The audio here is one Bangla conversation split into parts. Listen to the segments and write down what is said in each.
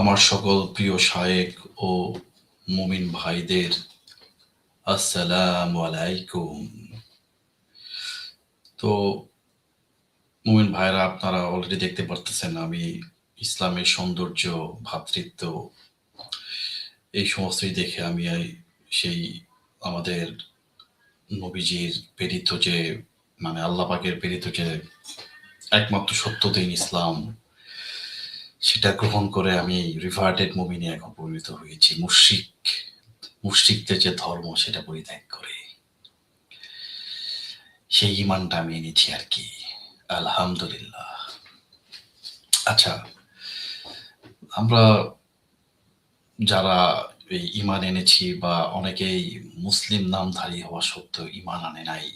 আমার সকল প্রিয় শায়েক ও মুমিন ভাইদের আসসালামু আলাইকুম। তো, মুমিন ভাইরা, আপনারা অলরেডি দেখতে পারতেছেন আমি ইসলামের সৌন্দর্য, ভ্রাতৃত্ব, এই সমস্তই দেখে আমি সেই আমাদের নবীজির প্রেরিত যে মানে আল্লাহ পাকের প্রেরিত যে একমাত্র সত্য দিন ইসলাম সেটা গ্রহণ করে আমি রিভার্টেড মুভি নিয়ে এখন পরিণত হয়েছি। মুশরিক, মুশরিকদের যে ধর্ম সেটা পরিত্যাগ করে। সেই ইমানটা আমি এনেছি আর কি। আলহামদুলিল্লাহ। আচ্ছা আমরা যারা এই ইমান এনেছি বা অনেকেই মুসলিম নামধারী হওয়া সত্ত্বেও ইমান আনে নাই,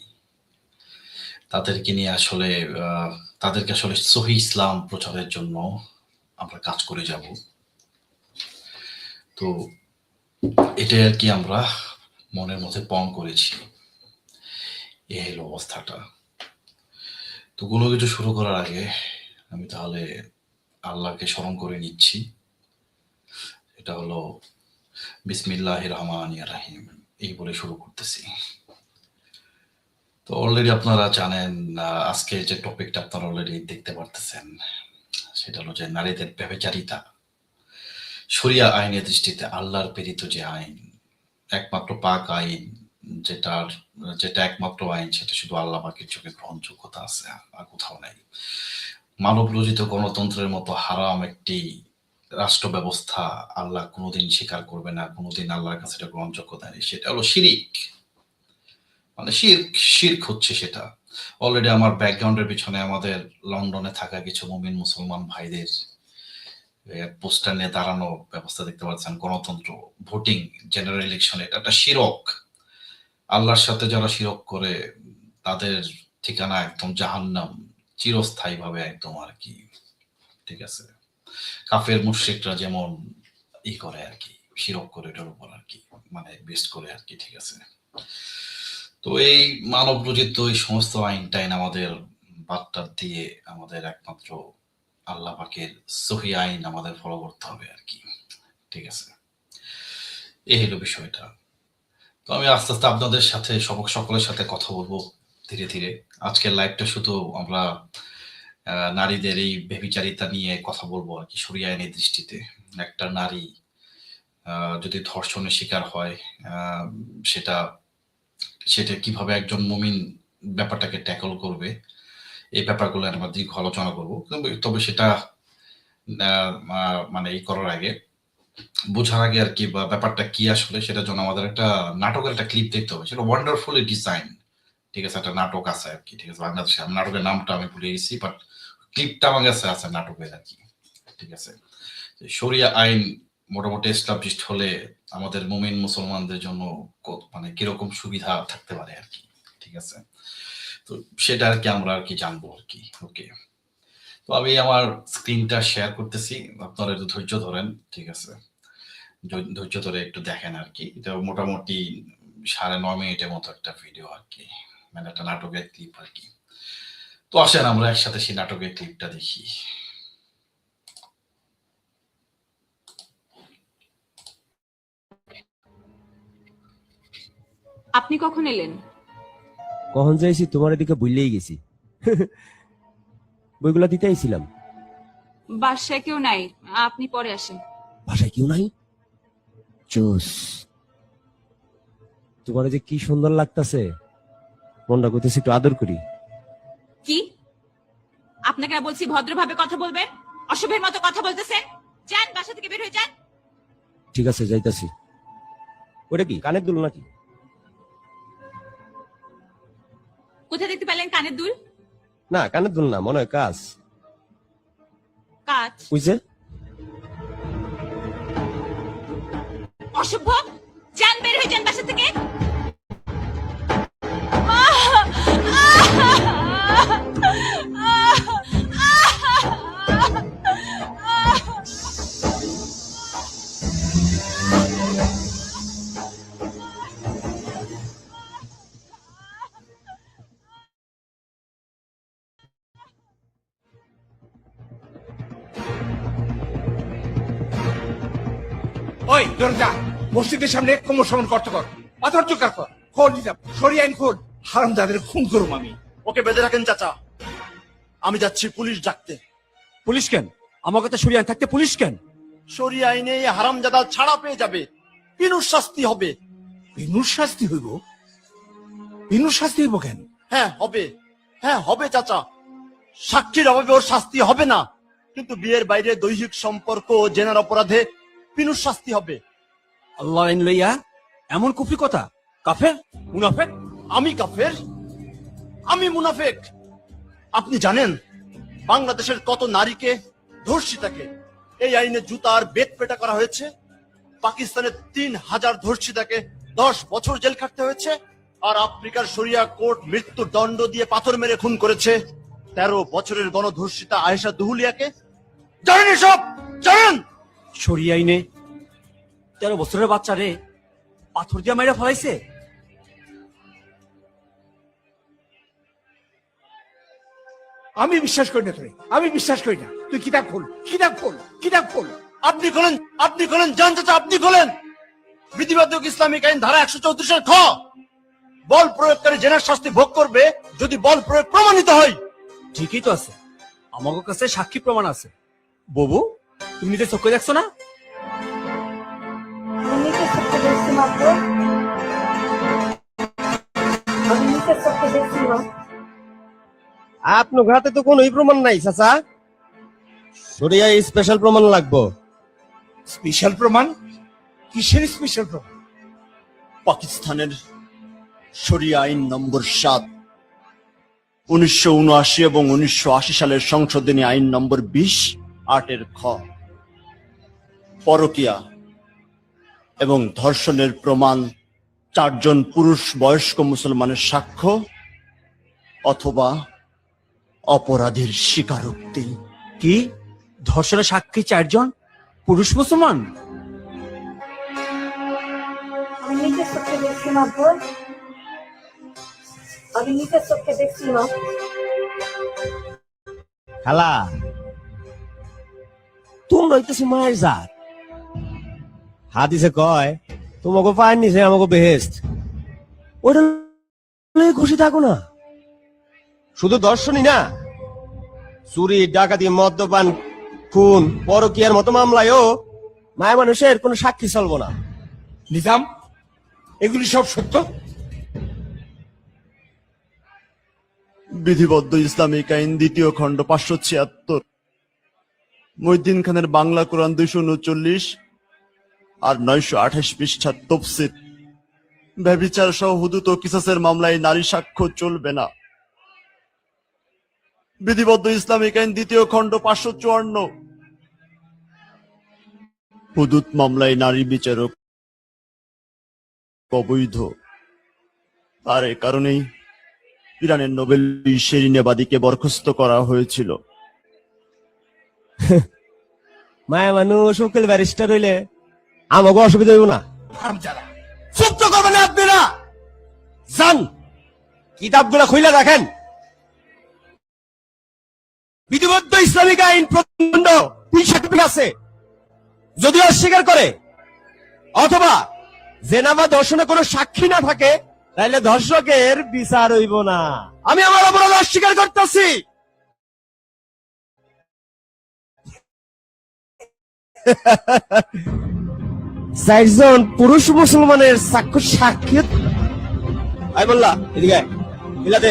তাদেরকে নিয়ে আসলে তাদেরকে আসলে সহি ইসলাম প্রচারের জন্য আমরা কাজ করে যাব। তো এটাই আর কি আমরা মনের মধ্যে পণ করেছি। এ হলো অবস্থাটা। তো কোনো কিছু শুরু করার আগে আমি তাহলে আল্লাহকে স্মরণ করে নিচ্ছি। এটা হলো বিসমিল্লাহ রহমান রাহিম। এই বলে শুরু করতেছি। তো অলরেডি আপনারা জানেন আজকে যে টপিকটা আপনারা অলরেডি দেখতে পারতেছেন। সেটা হলো যে নারীদের ব্যবচারিতা। শরিয়া আইনের দৃষ্টিতে আল্লাহর প্রেরিত যে আইন, একমাত্র পাক আইন যেটার, যেটা একমাত্র আইন, সেটা শুধু আল্লাহ পাকের চোখে গ্রহণযোগ্যতা আছে আর কোথাও নাই। মানব রচিত গণতন্ত্রের মতো হারাম একটি রাষ্ট্র ব্যবস্থা আল্লাহ কোনোদিন স্বীকার করবে না, কোনোদিন আল্লাহর কাছে এটা গ্রহণযোগ্যতা নেই। সেটা হলো শিরিক। মানে শির্ক শির্ক হচ্ছে সেটা। অলরেডি আমার ব্যাকগ্রাউন্ডের পিছনে আমাদের লন্ডনে থাকা কিছু মুমিন মুসলমান ভাইদের পোস্টার নিয়ে দাঁড়ানো ব্যবস্থা দেখতে পাচ্ছেন, গণতন্ত্র ভোটিং জেনারেল ইলেকশন এটা একটা শিরক। আল্লাহর সাথে যারা শিরক করে, তাদের ঠিকানা একদম জাহান্নাম চিরস্থায়ী ভাবে একদম আর কি। ঠিক আছে? কাফের মুশ্রিকরা যেমন ই করে আর কি, শিরক করে এটার উপর আর কি মানে বেস্ট করে আর কি, ঠিক আছে? তো এই মানব রচিত এই সমস্ত আইন টাইন আমাদের বার্তা দিয়ে আমাদের একমাত্র আল্লাহ পাকের সহি আইন আমাদের ফলো করতে হবে আর কি। ঠিক আছে? এই হলো বিষয়টা। তো আমি আস্তে আস্তে আপনাদের সাথে, সব- সকলের সাথে কথা বলব ধীরে ধীরে। আজকের লাইভটা শুধু আমরা নারীদের এই বেবিচারিতা নিয়ে কথা বলব আর কি সরিয়া আইনের দৃষ্টিতে। একটা নারী যদি ধর্ষণের শিকার হয় সেটা সেটা কীভাবে একজন মুমিন ব্যাপারটাকে ট্যাকল করবে, এই ব্যাপারগুলো আমরা দীর্ঘ আলোচনা করব। তবে- সেটা মানে এই করার আগে, বোঝার আগে আর কি বা ব্যাপারটা কি আসলে সেটার জন্য আমাদের একটা নাটকের একটা ক্লিপ দেখতে হবে। সেটা ওয়ান্ডারফুলি ডিজাইন ঠিক আছে? একটা নাটক আছে আর কি, ঠিক আছে? বাংলাদেশে আমি নাটকের নামটা আমি ভুলে গেছি বাট ক্লিপটা আমার কাছে আছে নাটকের আর কি, ঠিক আছে? শরিয়া আইন মোটামুটি এস্টাবলিশড হলে আমাদের মুমিন মুসলমানদের জন্য মানে কীরকম সুবিধা থাকতে পারে আর কি, ঠিক আছে? তো সেটা আর কি আমরা আর কি জানব আর কি ওকে তো আমি আমার স্ক্রিনটা শেয়ার করতেছি, আপনারা একটু ধৈর্য ধরেন, ঠিক আছে? ধৈর্য ধরে একটু দেখেন আর কি। এটা মোটামুটি সাড়ে নয় মিনিটের মতো একটা ভিডিও আর কি মানে একটা নাটকের ক্লিপ আর কি। তো আসেন আমরা একসাথে সেই নাটকের ক্লিপটা দেখি। আপনি কখন এলেন? কখন যাইছি তোমার এদিকে ভুললেই গেছি। বইগুলা দিতে আইছিলাম। বাসায় কেউ নাই আপনি পরে আসেন। ভাষায় কেউ নাই? চুস তোমার যে কি সুন্দর লাগতাছে মনটা করতেছে একটু আদর করি। কি? আপনাকে না বলছি ভদ্রভাবে কথা বলবেন? অশুভের মতো কথা বলতেছেন? যান বাসা থেকে বের হয়ে যান। ঠিক আছে যাইতাছি। ওটা কি কানের দুল নাকি? কোথায় দেখতে পেলেন কানের দুল? না কানের দুল না মনে হয় কাজ কাজ বুঝছে অসভ্য! যান বের হয়ে যান বাসা থেকে। ওই দরজা মসজিদের সামনে কোমর সমান করতে কর। পাথর কর। খোল নিজাম সরি আইন খোল হারাম যাদের খুন করুম আমি। ওকে বেঁধে রাখেন চাচা। আমি যাচ্ছি পুলিশ ডাকতে। পুলিশ কেন? আমার সরিয়ে থাকতে পুলিশ কেন? সরিয়ে আইনে হারামজাদা ছাড়া পেয়ে যাবে। বিনুর শাস্তি হবে। বিনুর শাস্তি হইব? বিনুর শাস্তি হইব কেন? হ্যাঁ হবে। হ্যাঁ হবে চাচা। সাক্ষীর অভাবে ওর শাস্তি হবে না। কিন্তু বিয়ের বাইরে দৈহিক সম্পর্ক ও জেনার অপরাধে বিনুর শাস্তি হবে। আল্লাহ আইন লইয়া এমন কুফরি কথা? কাফের? মুনাফেক? আমি কাফের? আমি মুনাফেক। আপনি জানেন, বাংলাদেশের কত নারীকে ধর্ষিতাকে এই আইনে জুতার বেত পেটা করা হয়েছে। পাকিস্তানের তিন হাজার ধর্ষিতাকে দশ বছর জেল খাটতে হয়েছে। আর আফ্রিকার শরিয়া কোর্ট মৃত্যুর দণ্ড দিয়ে পাথর মেরে খুন করেছে তেরো বছরের গণধর্ষিতা আয়েশা দুহুলিয়াকে। জানেন এসব? জানেন? সরিয়ে আইনে তেরো বছরের বাচ্চা রে পাথর দিয়া মাইরা ফলাইছে। আমি বিশ্বাস করি না তুই আমি বিশ্বাস করি না। তুই কিতাব খোল কিতাব খোল কিতাব খোল। আপনি খোলেন আপনি খোলেন জান চাচা আপনি খোলেন। বিধিবাদক ইসলামিক আইন ধারা একশো চৌত্রিশের খ। বল প্রয়োগকারী জেনার শাস্তি ভোগ করবে যদি বল প্রয়োগ প্রমাণিত হয়। ঠিকই তো আছে। আমার কাছে সাক্ষী প্রমাণ আছে। ববু তুমি নিজে চোখে দেখছ না. আপনার হাতে তো কোনোই প্রমাণ নাই চাচা। সরিয়া স্পেশাল প্রমাণ লাগবো। স্পেশাল প্রমাণ? কিসের স্পেশাল প্রমাণ? পাকিস্তানের শরিয়া আইন নম্বর সাত। উনিশশো উনআশি এবং উনিশশো আশি সালের সংশোধনী আইন নম্বর বিশ আটের খ। পরকিয়া এবং ধর্ষণের প্রমাণ চারজন পুরুষ বয়স্ক মুসলমানের সাক্ষ্য অথবা অপরাধীর স্বীকারোক্তি। কি? ধর্ষণের সাক্ষী চারজন পুরুষ মুসলমান. খালা তোমরা হইতেছে মায়ের জাত। হাদিসে কয় তোমাকে পায়ের নিচে আমাকে বেহেস্ত ওটা খুশি থাকো না। শুধু দর্শনই না চুরি ডাকাতি মদ্যপান খুন পরকিয়ার মতো মামলায়ও মায়া মানুষের কোনো সাক্ষী চলবো না। নিজাম এগুলি সব সত্য? বিধিবদ্ধ ইসলামিক আইন দ্বিতীয় খণ্ড পাঁচশো ছিয়াত্তর। মহিদ্দিন খানের বাংলা কোরআন দুইশো উনচল্লিশ আর নয়শো আঠাশ পৃষ্ঠার তফসির। ব্যবিচার সহ হুদুত ও কিসাসের মামলায় নারী সাক্ষ্য চলবে না। বিধিবদ্ধ ইসলামিক আইন দ্বিতীয় খণ্ড পাঁচশো চুয়ান্ন। হুদুত মামলায় নারী বিচারক অবৈধ। আর এ কারণেই ইরানের নোবেল শেরিনেবাদীকে বরখাস্ত করা হয়েছিল। মায়া মানুষ, উকিল ব্যারিস্টার হইলে আমাকে অসুবিধা হইব না। চুপ তো করবেন না আপনারা যান কিতাবগুলো খুলে রাখেন? বিধিবদ্ধ ইসলামিক আইন প্রচণ্ড তিন সাক্ষী আছে। যদি অস্বীকার করে, অথবা জেনাবা ধর্ষণে কোনো সাক্ষী না থাকে তাহলে ধর্ষকের বিচার হইব না। আমি আমার অপরাধ অস্বীকার করতেছি। চারজন পুরুষ মুসলমানের সাক্ষ্য সাক্ষী আই বললা, এদিকে। মিলাতে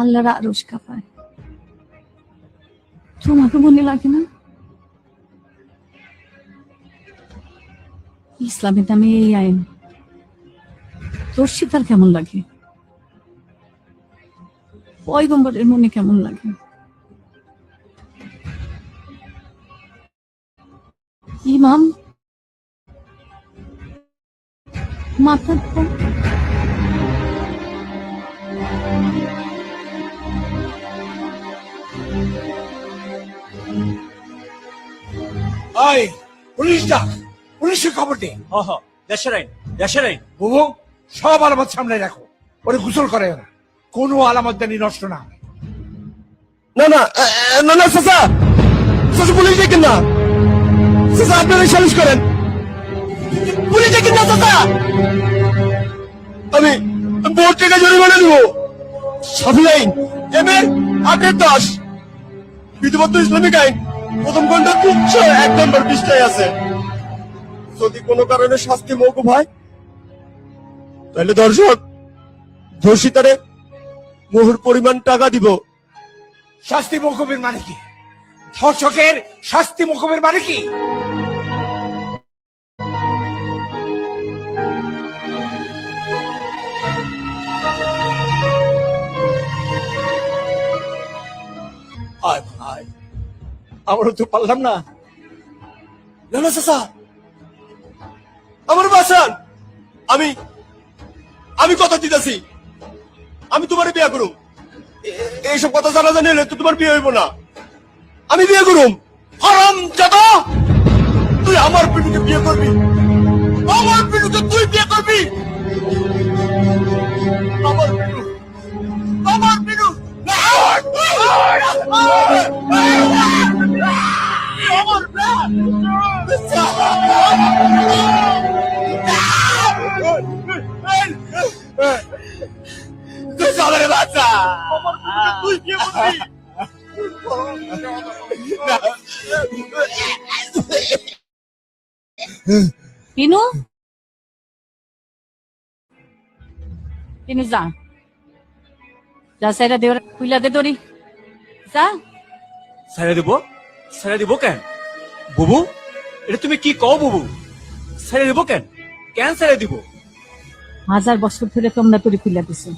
আল্লাহর আরস তোমাকে মনে লাগে না? ইসলামের নামে এই আইন। ধর্ষিতার কেমন লাগে? পয়গম্বরের মনে কেমন লাগে? ইমাম? মাথার পর ওই পুলিশ ডাক। পুলিশের খবর দে। দেশের আইন দেশের আইন। বুবু সব আলামত সামনে রাখো। ওরে গোসল করে ওরা কোনো আলামত জানি নষ্ট না। না না না না পুলিশ ডেকেন না। চাচা, আপনারা সালিশ করেন। পুলিশ ডেকেন না আমি বোর্ড থেকে জরিমানা আটের বিধিবদ্ধ ইসলামিক আইন, প্রথম খণ্ড তিনশো এক নম্বর পৃষ্ঠায় আছে। যদি কোনো কারণে শাস্তি মৌকুব হয়, তাহলে দর্শক, ধর্ষিতারে মোহর পরিমাণ টাকা দিব। শাস্তি মকুবের মানে কি? ধর্ষকের শাস্তি মকুবের মানে কি? আয় ভাই আমারও তো পারলাম না। না চাচা। আমার বাসান আমি আমি কথা দিতেছি। আমি তোমার বিয়ে করুম। এ- এইসব কথা জানা জানি হলে তো তোমার বিয়ে হইব না। আমি বিয়ে করুম। হারাম জাদা, তুই আমার পিনুকে বিয়ে করবি। আমার পিনুকে তুই বিয়ে করবি। আমার পিনু। আমার পিনু। আমার তুই বিয়ে করবি পিনু পিনু যা যা সেটা দেওয়ার খুইলা দে দড়ি। যা। ছেড়ে দিব? দিব কেন? বুবু এটা তুমি কি কও বুবু? দিব কেন? কেন দিব? হাজার বছর ধরে তোমরা তরি খুইলা দিছো।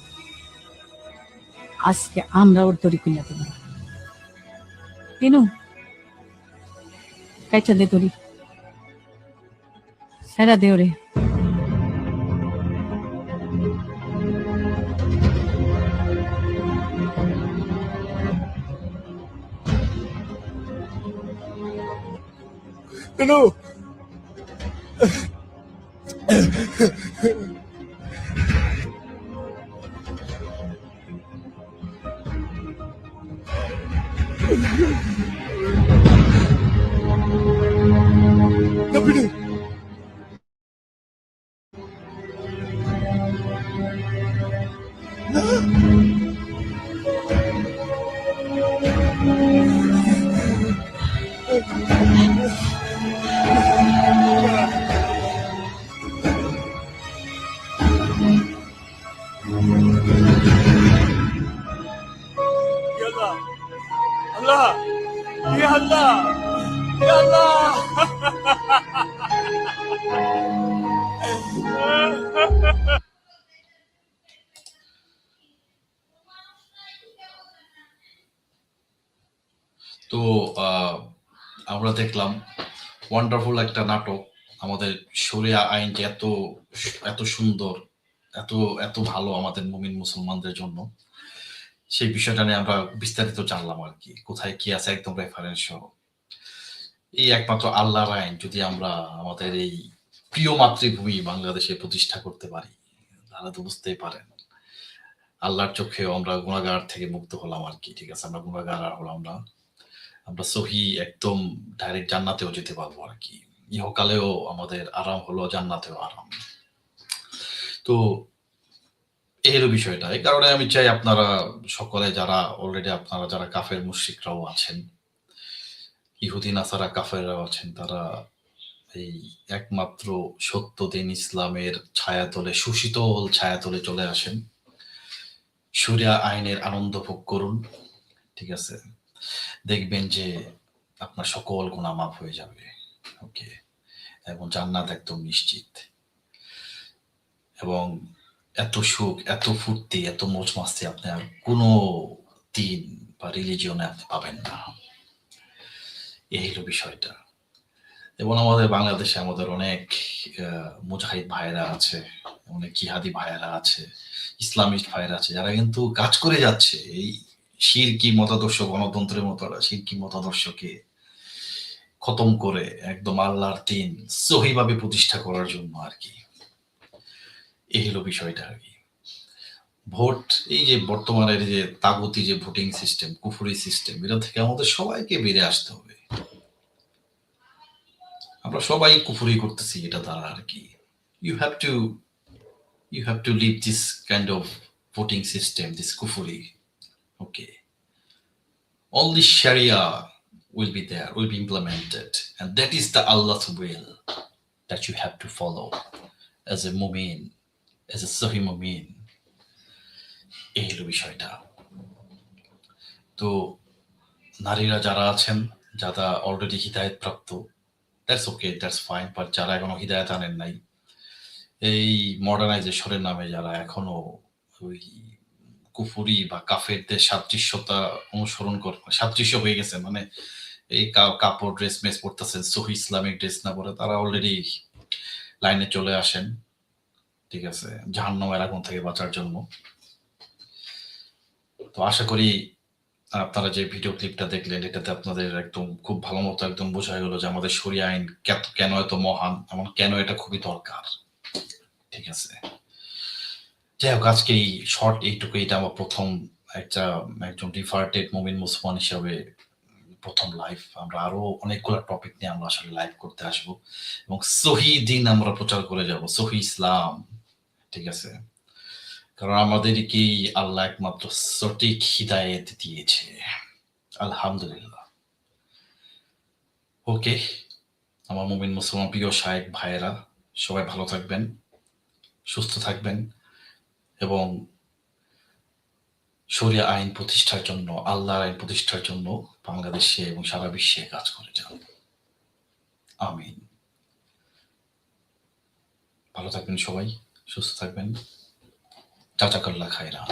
আজকে আমরা ওর তরি খুইলা দেব। পিনু কাইটা দে তরি সেরা দে ওরে। পিনু তো আমরা দেখলাম ওয়ান্ডারফুল একটা নাটক। আমাদের শরিয়া আইন যে এত এত সুন্দর, এত এত ভালো আমাদের মুমিন মুসলমানদের জন্য। সেই বিষয়টা নিয়ে আমরা বিস্তারিত জানলাম আর কি, কোথায় কি আছে একদম রেফারেন্স সহ। এই একমাত্র আল্লাহর আইন যদি আমরা আমাদের এই প্রিয় মাতৃভূমি বাংলাদেশে প্রতিষ্ঠা করতে পারি, তাহলে তো বুঝতেই পারেন। আল্লাহর চোখেও আমরা গুণাগার থেকে মুক্ত হলাম আর কি, ঠিক আছে? আমরা গুণাগার আর হলাম না। আমরা সহি একদম ডাইরেক্ট জান্নাতেও যেতে পারব আর কি। ইহকালেও আমাদের আরাম হলো জান্নাতেও আরাম। তো হলো বিষয়টা। এই কারণে আমি চাই আপনারা সকলে যারা অলরেডি আপনারা যারা কাফের মুশ্রিকরাও আছেন, ইহুদি, নাসারা কাফেররাও আছেন, তারা এই একমাত্র সত্য দিন ইসলামের ছায়াতলে সুশীতল ছায়াতলে চলে আসেন। সুরিয়া আইনের আনন্দ ভোগ করুন। ঠিক আছে? দেখবেন যে আপনার সকল গুণা মাফ হয়ে যাবে। ওকে এবং জান্নাত একদম নিশ্চিত। এবং এত সুখ, এত ফুর্তি, এত মোচ মাস্তি আপনি আর কোনো দিন বা রিলিজিয়নে আপনি পাবেন না। এই হলো বিষয়টা। এবং আমাদের বাংলাদেশে আমাদের অনেক মুজাহিদ ভাইরা আছে, অনেক জিহাদি ভাইরা আছে, ইসলামিস্ট ভাইরা আছে, যারা কিন্তু কাজ করে যাচ্ছে। এই শিরকি মতাদর্শ গণতন্ত্রের মতো শিরকি মতাদর্শকে খতম করে একদম আল্লাহর দিন সহিভাবে প্রতিষ্ঠা করার জন্য আর কি। এই হলো বিষয়টা আর কি। ভোট, এই যে বর্তমানের যে তাগতি যে ভোটিং সিস্টেম, কুফুরি সিস্টেম, এটা থেকে আমাদের সবাইকে বেড়ে আসতে হবে। আমরা সবাই কুফুরি করতেছি এটা দ্বারা আর কি। You have to you have to leave this kind of voting system this কুফুরি। Okay only sharia will be there will be implemented and that is the allah's will that you have to follow as a mu'min as a sahih mu'min এই বিষয়টা তো নারীরা যারা আছেন যারা অলরেডি হিদায়ত প্রাপ্ত that's okay that's fine but যারা এখনও হিদায়ত আনেন নাই এই মডার্নাইজেশনের নামে যারা এখনও ওই কুফুরি বা কাফেরদের সাদৃশ্যতা অনুসরণ করে, সাদৃশ্য হয়ে গেছে। মানে এই কাপড় ড্রেস মেস পরতেছেন সহি ইসলামিক ড্রেস না পরে তারা অলরেডি লাইনে চলে আসেন। ঠিক আছে জাহান্নামের আগুন থেকে বাঁচার জন্য। তো আশা করি আপনারা যে ভিডিও ক্লিপটা দেখলেন, এটাতে আপনাদের একদম খুব ভালো মতো একদম বোঝা গেল যে আমাদের সরিয়া আইন কেন এত মহান, এবং কেন এটা খুবই দরকার। ঠিক আছে। যাই হোক আজকে এই শর্ট এইটুকু এটা আমার প্রথম একটা, একজন ডিফার্টেড মুমিন মুসলমান হিসাবে প্রথম লাইভ আমরা আরও অনেকগুলো টপিক নিয়ে আমরা আসলে লাইভ করতে আসব। এবং সহি দিন আমরা প্রচার করে যাব, সহি ইসলাম। ঠিক আছে? কারণ আমাদেরকেই আল্লাহ একমাত্র সঠিক হিদায়েত দিয়েছে। আলহামদুলিল্লাহ। ওকে, আমার মুমিন মুসলমান প্রিয় শায়েক ভাইয়েরা, সবাই ভালো থাকবেন, সুস্থ থাকবেন। এবং শরিয়া আইন প্রতিষ্ঠার জন্য, আল্লাহর আইন প্রতিষ্ঠার জন্য বাংলাদেশে এবং সারা বিশ্বে কাজ করে যান। আমিন। ভালো থাকবেন সবাই, সুস্থ থাকবেন। চাচাকাল্লা খায়রা